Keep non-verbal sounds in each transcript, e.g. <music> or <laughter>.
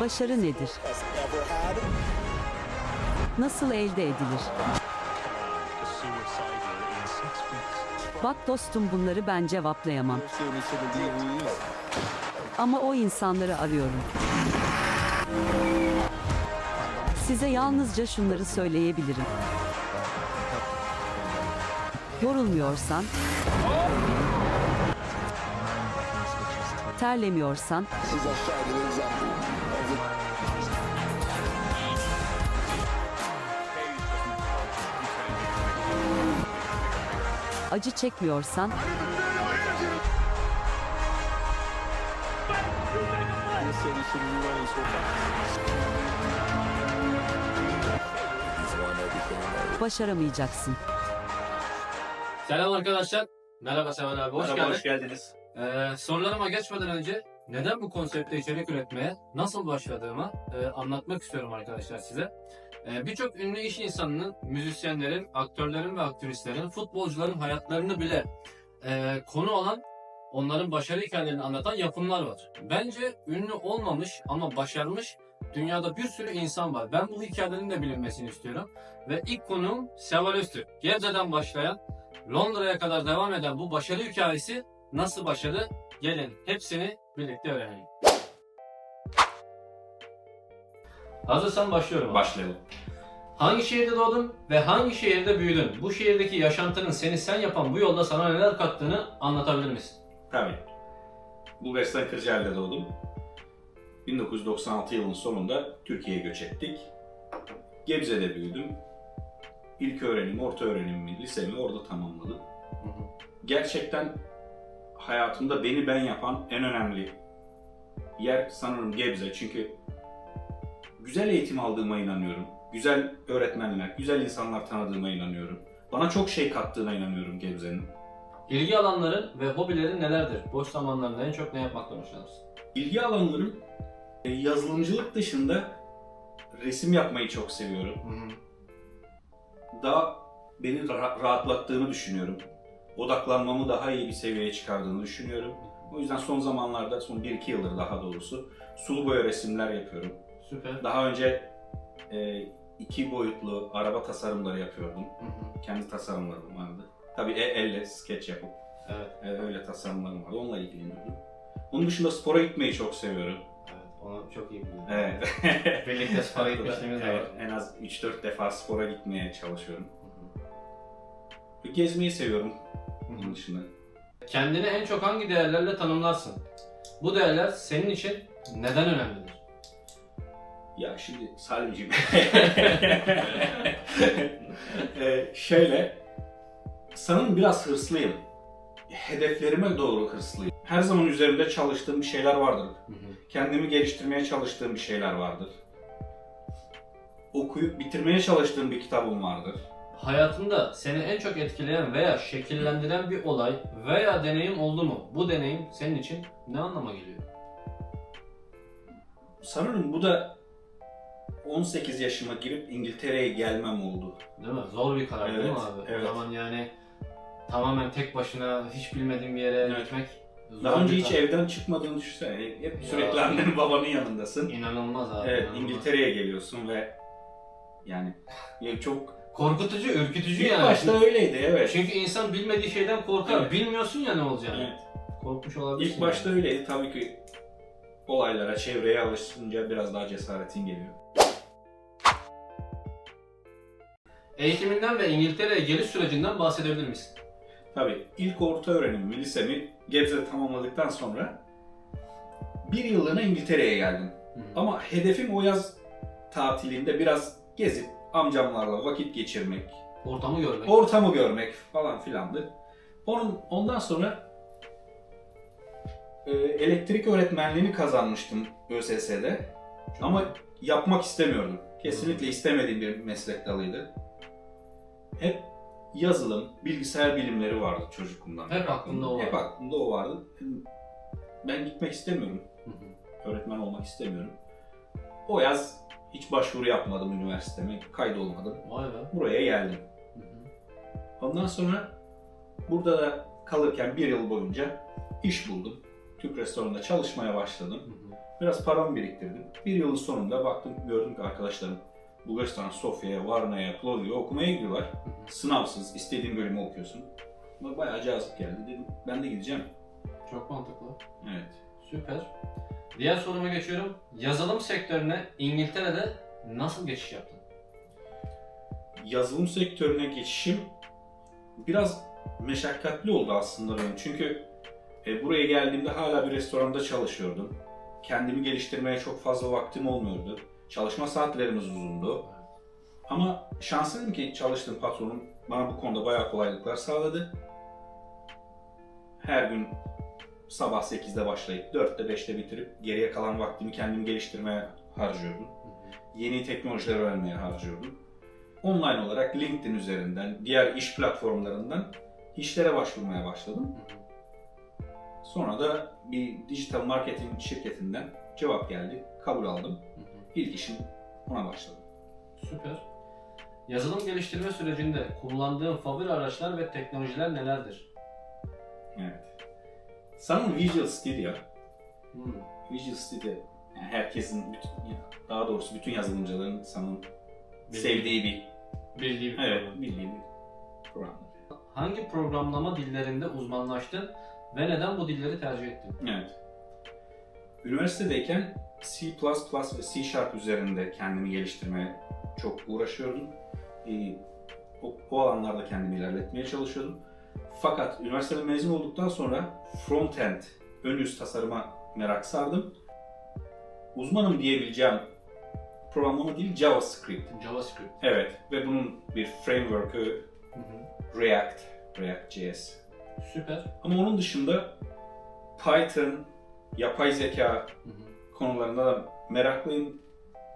Başarı nedir? Nasıl elde edilir? Bak dostum bunları ben cevaplayamam. Ama o insanları arıyorum. Size yalnızca şunları söyleyebilirim. Yorulmuyorsan, terlemiyorsan, acı çekmiyorsan, başaramayacaksın. Selam arkadaşlar. Merhaba Seval abi. Hoş Merhaba, geldin. hoş geldiniz. Ee, sorularıma geçmeden önce neden bu konsepte içerik üretmeye nasıl başladığımı e, anlatmak istiyorum arkadaşlar size. Ee, Birçok ünlü iş insanının, müzisyenlerin, aktörlerin ve aktrislerin, futbolcuların hayatlarını bile e, konu olan onların başarı hikayelerini anlatan yapımlar var. Bence ünlü olmamış ama başarmış dünyada bir sürü insan var. Ben bu hikayelerin de bilinmesini istiyorum. Ve ilk konuğum Seval Öztürk. Gebze'den başlayan Londra'ya kadar devam eden bu başarı hikayesi nasıl başladı? Gelin hepsini birlikte öğrenelim. Hazırsan başlıyorum. Başlayalım. Hangi şehirde doğdun ve hangi şehirde büyüdün? Bu şehirdeki yaşantının seni sen yapan bu yolda sana neler kattığını anlatabilir misin? Tabii. Bulgaristan Kırcaali'de doğdum. 1996 yılının sonunda Türkiye'ye göç ettik. Gebze'de büyüdüm. İlk öğrenim, orta öğrenimimi, lisemi orada tamamladım. Gerçekten hayatımda beni ben yapan en önemli yer sanırım Gebze. Çünkü güzel eğitim aldığıma inanıyorum. Güzel öğretmenler, güzel insanlar tanıdığıma inanıyorum. Bana çok şey kattığına inanıyorum Gebze'nin. İlgi alanların ve hobilerin nelerdir? Boş zamanlarında en çok ne yapmaktan hoşlanırsın? İlgi alanlarım e, yazılımcılık dışında resim yapmayı çok seviyorum. Daha beni ra- rahatlattığını düşünüyorum. Odaklanmamı daha iyi bir seviyeye çıkardığını düşünüyorum. O yüzden son zamanlarda, son 1-2 yıldır daha doğrusu sulu boya resimler yapıyorum. Süper. Daha önce e, iki boyutlu araba tasarımları yapıyordum. Hı hı. Kendi tasarımlarım vardı. Tabii e- elle sketch yapıp Evet, e, öyle tasarımlarım vardı. Onunla ilgileniyordum. Onun dışında spora gitmeyi çok seviyorum. evet. Onu çok iyi biliyorum. Evet. <laughs> Birlikte spora <laughs> gitmişliğimiz de var. Evet, en az 3-4 defa spora gitmeye çalışıyorum. Hı hı. Gezmeyi seviyorum. Bunun dışında. Kendini en çok hangi değerlerle tanımlarsın? Bu değerler senin için neden önemlidir? Ya şimdi Salimciğim. <laughs> ee, şöyle, sanırım biraz hırslıyım. Hedeflerime doğru hırslıyım. Her zaman üzerinde çalıştığım bir şeyler vardır. Kendimi geliştirmeye çalıştığım bir şeyler vardır. Okuyup bitirmeye çalıştığım bir kitabım vardır. Hayatında seni en çok etkileyen veya şekillendiren bir olay veya deneyim oldu mu? Bu deneyim senin için ne anlama geliyor? Sanırım bu da 18 yaşıma girip İngiltere'ye gelmem oldu. Değil mi? Zor bir karar değil mi Evet, abi? evet. O zaman yani tamamen tek başına hiç bilmediğin bir yere Evet. gitmek zor Daha önce hiç evden çıkmadığını düşünsene. Hep Ya. sürekli annenin babanın yanındasın. İnanılmaz abi. Evet, inanılmaz. İngiltere'ye geliyorsun ve yani ya çok Korkutucu, ürkütücü ilk yani. başta öyleydi evet. Çünkü insan bilmediği şeyden korkar. Evet. Bilmiyorsun ya ne olacağını. Evet. Korkmuş olabilirsin. İlk başta öyleydi tabii ki olaylara, çevreye alışınca biraz daha cesaretin geliyor. Eğitiminden ve İngiltere'ye geliş sürecinden bahsedebilir misin? Tabii ilk orta öğrenimi, lisemi Gebze'de tamamladıktan sonra bir yıllığına İngiltere'ye geldim. Ama hedefim o yaz tatilinde biraz gezip amcamlarla vakit geçirmek, Ortamı görmek. ortamı görmek falan filandı. Onun ondan sonra e, elektrik öğretmenliğini kazanmıştım ÖSS'de. Ama yapmak istemiyordum. Kesinlikle istemediğim bir meslek dalıydı. Hep yazılım, bilgisayar bilimleri vardı çocukluğumdan. Hep aklında o Hep var. aklımda o vardı. Ben gitmek istemiyorum. Hı hı. Öğretmen olmak istemiyorum. O yaz hiç başvuru yapmadım üniversiteme, kaydolmadım. Vay be. Buraya geldim. Hı hı. Ondan sonra burada da kalırken bir yıl boyunca iş buldum. Türk restoranında çalışmaya başladım. Hı hı. Biraz paramı biriktirdim. Bir yılın sonunda baktım gördüm ki arkadaşlarım Bulgaristan, Sofya'ya, Varna'ya, Plovdiv'e okumaya gidiyorlar. Sınavsız, istediğin bölümü okuyorsun. Bak Bayağı cazip geldi dedim. Ben de gideceğim. Çok mantıklı. Evet. Süper. Diğer soruma geçiyorum. Yazılım sektörüne İngiltere'de nasıl geçiş yaptın? Yazılım sektörüne geçişim biraz meşakkatli oldu aslında benim. Çünkü e, buraya geldiğimde hala bir restoranda çalışıyordum. Kendimi geliştirmeye çok fazla vaktim olmuyordu. Çalışma saatlerimiz uzundu. Ama şanslıyım ki çalıştığım patronum bana bu konuda bayağı kolaylıklar sağladı. Her gün sabah 8'de başlayıp 4'te 5'te bitirip geriye kalan vaktimi kendimi geliştirmeye harcıyordum. Yeni teknolojiler öğrenmeye harcıyordum. Online olarak LinkedIn üzerinden, diğer iş platformlarından işlere başvurmaya başladım. Sonra da bir dijital marketing şirketinden cevap geldi. Kabul aldım. İlk işim ona başladım. Süper. Yazılım geliştirme sürecinde kullandığın favori araçlar ve teknolojiler nelerdir? Evet. Sanırım Visual Studio. Hmm. Visual Studio yani herkesin, bütün, daha doğrusu bütün yazılımcıların sanırım Bildiği- sevdiği bir, Bildiğim evet, program. bildiği bir program. Hangi programlama dillerinde uzmanlaştın ve neden bu dilleri tercih ettin? Evet. Üniversitedeyken C++ ve C Sharp üzerinde kendimi geliştirmeye çok uğraşıyordum. Ee, o, o alanlarda kendimi ilerletmeye çalışıyordum. Fakat üniversiteden mezun olduktan sonra front-end, ön yüz tasarıma merak sardım. Uzmanım diyebileceğim programlama dili JavaScript. JavaScript. Evet ve bunun bir framework'ü. React, React.js. Süper. Ama onun dışında Python, yapay zeka Hı hı. konularında da meraklıyım.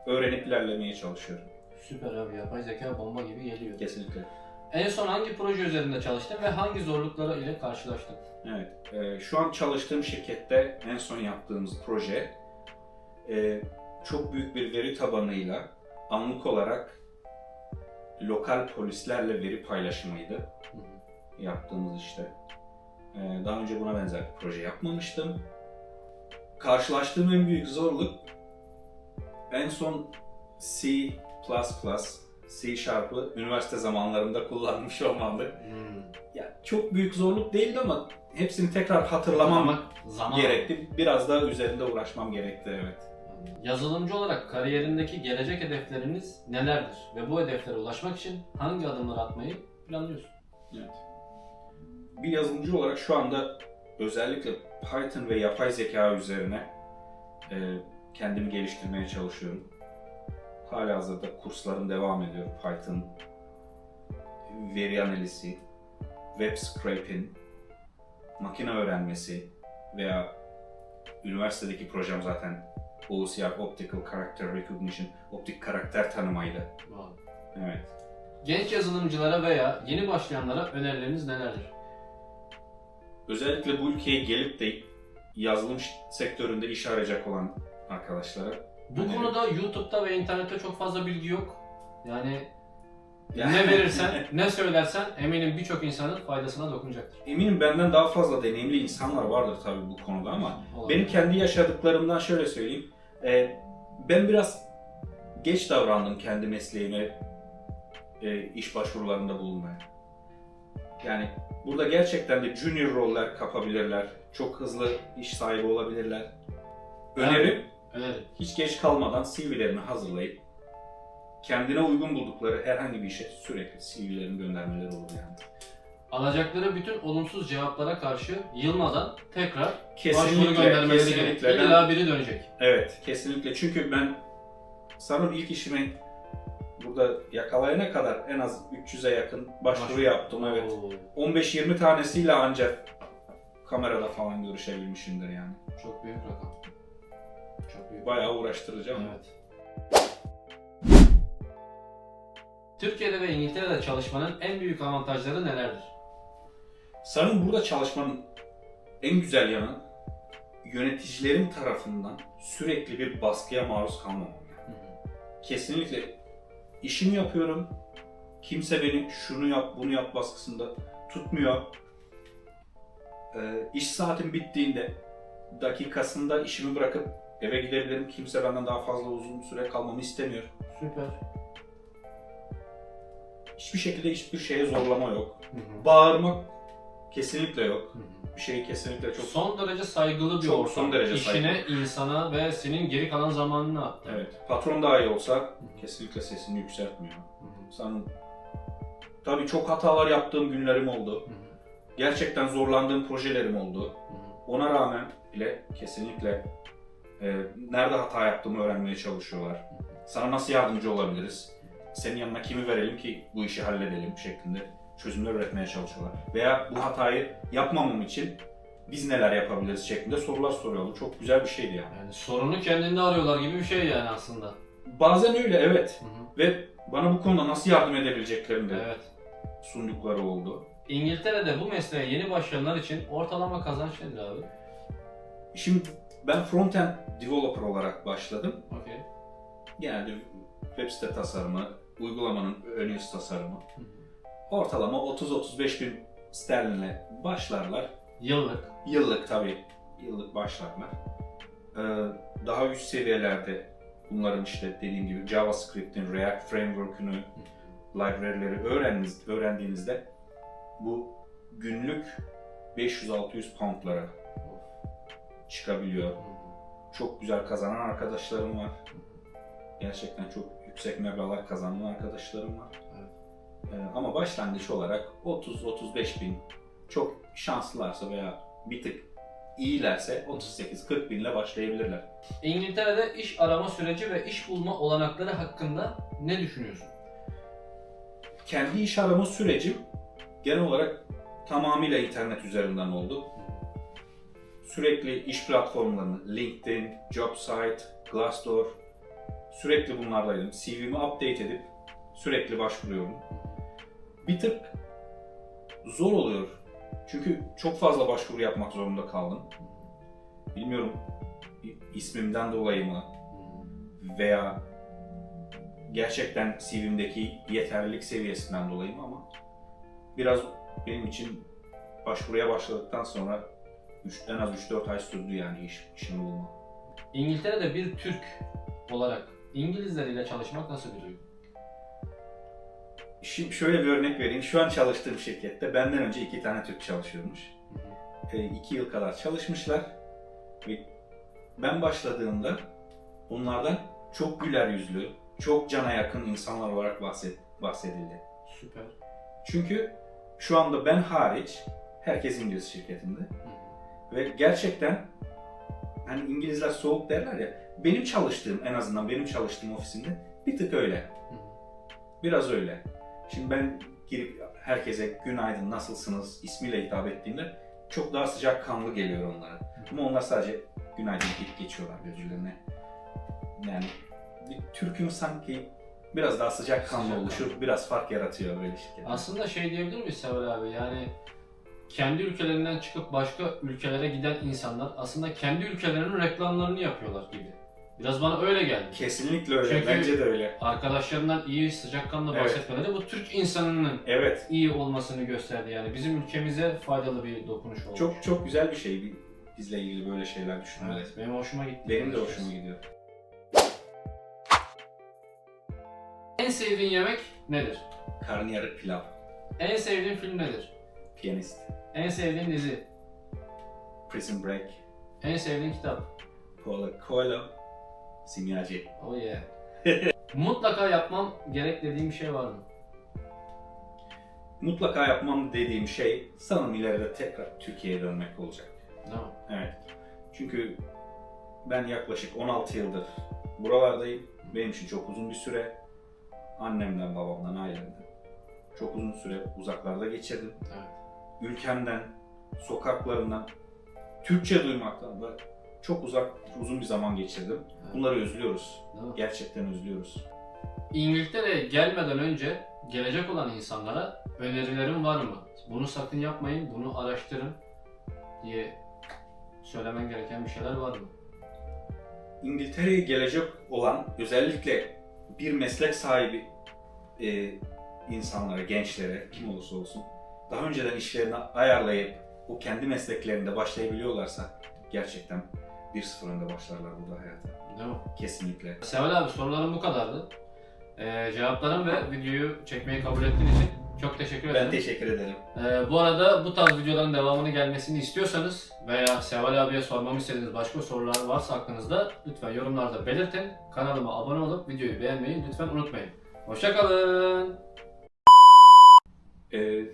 Öğrenip ilerlemeye çalışıyorum. Süper abi yapay zeka bomba gibi geliyor. Kesinlikle. En son hangi proje üzerinde çalıştın ve hangi zorluklara ile karşılaştın? Evet. e, şu an çalıştığım şirkette en son yaptığımız proje e, çok büyük bir veri tabanıyla anlık olarak lokal polislerle veri paylaşımıydı Hı hı. yaptığımız işte. E, daha önce buna benzer bir proje yapmamıştım. Karşılaştığım en büyük zorluk en son C++, C Sharp'ı üniversite zamanlarında kullanmış olmamdı. Hmm. Ya çok büyük zorluk değildi ama hepsini tekrar hatırlamam Zaman, zaman gerekti. Biraz daha üzerinde uğraşmam gerekti evet. Yazılımcı olarak kariyerindeki gelecek hedefleriniz nelerdir? Ve bu hedeflere ulaşmak için hangi adımları atmayı planlıyorsun? Evet. Bir yazılımcı olarak şu anda özellikle Python ve yapay zeka üzerine e, kendimi geliştirmeye çalışıyorum. Hala hazırda kurslarım devam ediyor. Python, veri analizi, web scraping, makine öğrenmesi veya üniversitedeki projem zaten OCR, Optical Character Recognition, optik karakter tanımaydı. Evet. Genç yazılımcılara veya yeni başlayanlara önerileriniz nelerdir? özellikle bu ülkeye gelip de yazılım sektöründe iş arayacak olan arkadaşlara Bu Öneri. konuda YouTube'da ve internette çok fazla bilgi yok. Yani Yani- ne verirsen, <laughs> ne söylersen eminim birçok insanın faydasına dokunacaktır. eminim benden daha fazla deneyimli insanlar vardır tabii bu konuda ama Olabilir. benim kendi yaşadıklarımdan şöyle söyleyeyim. Ee, ben biraz geç davrandım kendi mesleğime e, iş başvurularında bulunmaya. Yani burada gerçekten de junior roller kapabilirler. Çok hızlı iş sahibi olabilirler. Önerim Evet. hiç geç kalmadan CV'lerini hazırlayıp kendine uygun buldukları herhangi bir işe sürekli CV'lerini göndermeleri olur yani. Alacakları bütün olumsuz cevaplara karşı yılmadan tekrar başvuru Kesinlikle, göndermeleri kesinlikle. gerek. Ben- İlla biri dönecek. Evet, kesinlikle. Çünkü ben sanırım ilk işimi burada yakalayana kadar en az 300'e yakın başvuru yaptım. Evet. Oo, 15-20 tanesiyle ancak kamerada falan görüşebilmişimdir yani. çok büyük rakam. Çok büyük. Bayağı uğraştırıcı ama. Evet. Türkiye'de ve İngiltere'de çalışmanın en büyük avantajları nelerdir? Sanırım burada çalışmanın en güzel yanı yöneticilerin tarafından sürekli bir baskıya maruz kalmamam. yani. Kesinlikle işimi yapıyorum. Kimse beni şunu yap, bunu yap baskısında tutmuyor. Ee, iş saatim bittiğinde dakikasında işimi bırakıp eve gidebilirim. Kimse benden daha fazla uzun süre kalmamı istemiyor. Süper. Hiçbir şekilde hiçbir şeye zorlama yok. Hı hı. Bağırmak kesinlikle yok. Hı hı. Bir şeyi kesinlikle çok... Son derece saygılı bir Çok, ortam. son derece İşine, insana ve senin geri kalan zamanına. Evet. Patron daha iyi olsa kesinlikle sesini yükseltmiyor. Hı. Tabii çok hatalar yaptığım günlerim oldu. Hı hı. Gerçekten zorlandığım projelerim oldu. Hı hı. Ona rağmen bile kesinlikle e, nerede hata yaptığımı öğrenmeye çalışıyorlar. Sana nasıl yardımcı olabiliriz? Senin yanına kimi verelim ki bu işi halledelim şeklinde çözümler üretmeye çalışıyorlar. Veya bu hatayı yapmamam için biz neler yapabiliriz şeklinde sorular soruyorlar. Bu çok güzel bir şeydi yani. Yani sorunu kendinde arıyorlar gibi bir şey yani aslında. Bazen öyle evet. Hı hı. Ve bana bu konuda nasıl yardım edebileceklerini de Evet. sundukları oldu. İngiltere'de bu mesleğe yeni başlayanlar için ortalama kazanç nedir abi? Şimdi ben front-end developer olarak başladım. Okey. Genelde web site tasarımı, uygulamanın ön yüz tasarımı. Ortalama 30-35 bin sterlinle başlarlar. Yıllık. Yıllık tabii, yıllık başlarlar. Ee, daha üst seviyelerde bunların işte dediğim gibi JavaScript'in, React Framework'ünü, library'leri öğrendiğinizde bu günlük 500-600 poundlara çıkabiliyor. Çok güzel kazanan arkadaşlarım var. Gerçekten çok yüksek meblağlar kazanan arkadaşlarım var. Evet. Ee, ama başlangıç olarak 30-35 bin çok şanslılarsa veya bir tık iyilerse 38-40 binle başlayabilirler. İngiltere'de iş arama süreci ve iş bulma olanakları hakkında ne düşünüyorsun? Kendi iş arama sürecim genel olarak tamamıyla internet üzerinden oldu. Sürekli iş platformlarını, LinkedIn, JobSite, Glassdoor, sürekli bunlardaydım. CV'mi update edip sürekli başvuruyorum. Bir tık zor oluyor. Çünkü çok fazla başvuru yapmak zorunda kaldım. Bilmiyorum ismimden dolayı mı veya gerçekten CV'mdeki yeterlilik seviyesinden dolayı mı ama biraz benim için başvuruya başladıktan sonra üç- en az 3-4 ay sürdü yani iş, işimi bulma. İngiltere'de bir Türk olarak İngilizler ile çalışmak nasıl bir duygu? Şimdi şöyle bir örnek vereyim. Şu an çalıştığım şirkette benden önce iki tane Türk çalışıyormuş. E, iki yıl kadar çalışmışlar. Ve ben başladığımda onlardan çok güler yüzlü, çok cana yakın insanlar olarak bahset, bahsedildi. Süper. Çünkü şu anda ben hariç herkes İngiliz şirketinde. Ve gerçekten hani İngilizler soğuk derler ya. Benim çalıştığım en azından benim çalıştığım ofisimde bir tık öyle. Biraz öyle. Şimdi ben girip herkese günaydın nasılsınız ismiyle hitap ettiğimde çok daha sıcak kanlı geliyor onlara. Ama onlar sadece günaydın deyip geçiyorlar birbirlerine. Yani bir Türk'ün sanki biraz daha sıcak kanlı Sıcak oluşu biraz fark yaratıyor böyle şirketler. Aslında şey diyebilir miyiz Seval abi yani kendi ülkelerinden çıkıp başka ülkelere giden insanlar aslında kendi ülkelerinin reklamlarını yapıyorlar gibi. Biraz bana öyle geldi. Kesinlikle öyle. Çünkü- Bence de öyle. Arkadaşlarından iyi sıcakkanlı Evet. bahsetmeleri bu Türk insanının Evet. iyi olmasını gösterdi yani. Bizim ülkemize faydalı bir dokunuş oldu. Çok çok güzel bir şey bizle ilgili böyle şeyler düşünmek. Evet, benim hoşuma gitti. Benim de hoşuma gidiyor. En sevdiğin yemek nedir? Karnıyarık pilav, En sevdiğin film nedir? Piyanist, En sevdiğin dizi? Prison Break, En sevdiğin kitap? Paulo Coelho, Simyacı. Oh yeah. <laughs> Mutlaka yapmam gerek dediğim bir şey var mı? Mutlaka yapmam dediğim şey sanırım ileride tekrar Türkiye'ye dönmek olacak. Mi? Evet. Çünkü ben yaklaşık 16 yıldır buralardayım. Benim için çok uzun bir süre. Annemden, babamdan, ailemden. Çok uzun süre uzaklarda geçirdim. Evet. Ülkemden, sokaklarından, Türkçe duymaktan da çok uzak, uzun bir zaman geçirdim. Evet. Bunları özlüyoruz. Gerçekten özlüyoruz. İngiltere'ye gelmeden önce gelecek olan insanlara önerilerin var mı? Bunu sakın yapmayın, bunu araştırın diye söylemen gereken bir şeyler var mı? İngiltere'ye gelecek olan özellikle bir meslek sahibi e, insanlara, gençlere, kim olursa olsun daha önceden işlerini ayarlayıp o kendi mesleklerinde başlayabiliyorlarsa gerçekten 1-0 önde başlarlar burada hayata. Değil mi? Kesinlikle. Seval abi sorularım bu kadardı. Ee, cevapların ve videoyu çekmeyi kabul ettiğin için çok teşekkür ederim. Ben teşekkür ederim. Ee, bu arada bu tarz videoların devamını gelmesini istiyorsanız veya Seval abiye sormamı istediğiniz başka sorular varsa aklınızda lütfen yorumlarda belirtin. Kanalıma abone olup videoyu beğenmeyi lütfen unutmayın. Hoşçakalın. Ee,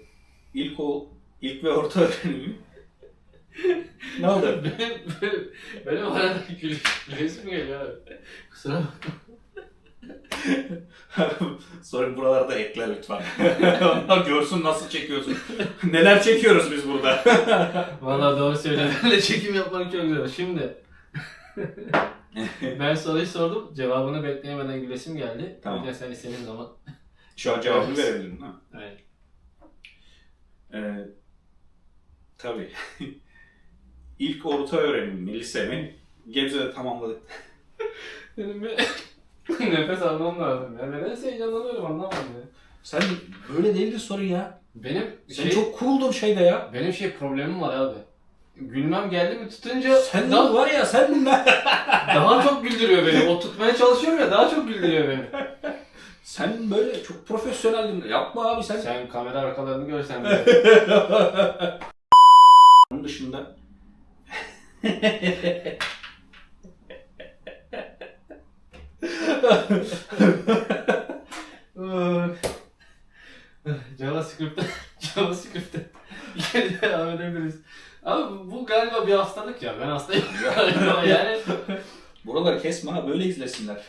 ilk o ilk ve orta <laughs> öğrenimi ne oldu? <laughs> benim, benim, benim arada gülüş, mü geliyor abi? Kusura bakma. <laughs> Sonra buralarda ekle lütfen. Onlar görsün nasıl çekiyorsun. Neler çekiyoruz biz burada. Valla doğru. Böyle çekim yapmak çok zor. Şimdi ben soruyu sordum. Cevabını bekleyemeden gülesim geldi. Tamam. O yüzden sen istediğin zaman. Şu an cevabını verebilirim ha. Evet. Ee, tabii. <laughs> İlk orta öğrenimimi, lisemi Gebze'de tamamladık. <laughs> Benim bir <laughs> nefes almam lazım ya. Nedense heyecanlanıyorum anlamadım ya. Sen böyle değildi soru ya. Benim Sen şey, çok cooldun şeyde ya. benim şey problemim var abi. Gülmem geldi mi tutunca Sen daha, var ya sen ne? daha çok güldürüyor beni. O tutmaya çalışıyorum ya daha çok güldürüyor beni. Sen böyle çok profesyoneldin. Yapma abi sen. Sen kamera arkalarını görsen <laughs> bile. Onun dışında <laughs> JavaScript'te JavaScript'te geri devam edebiliriz. Abi bu galiba bir hastalık ya. Ben hastayım <laughs> yani. buraları kesme ha böyle izlesinler.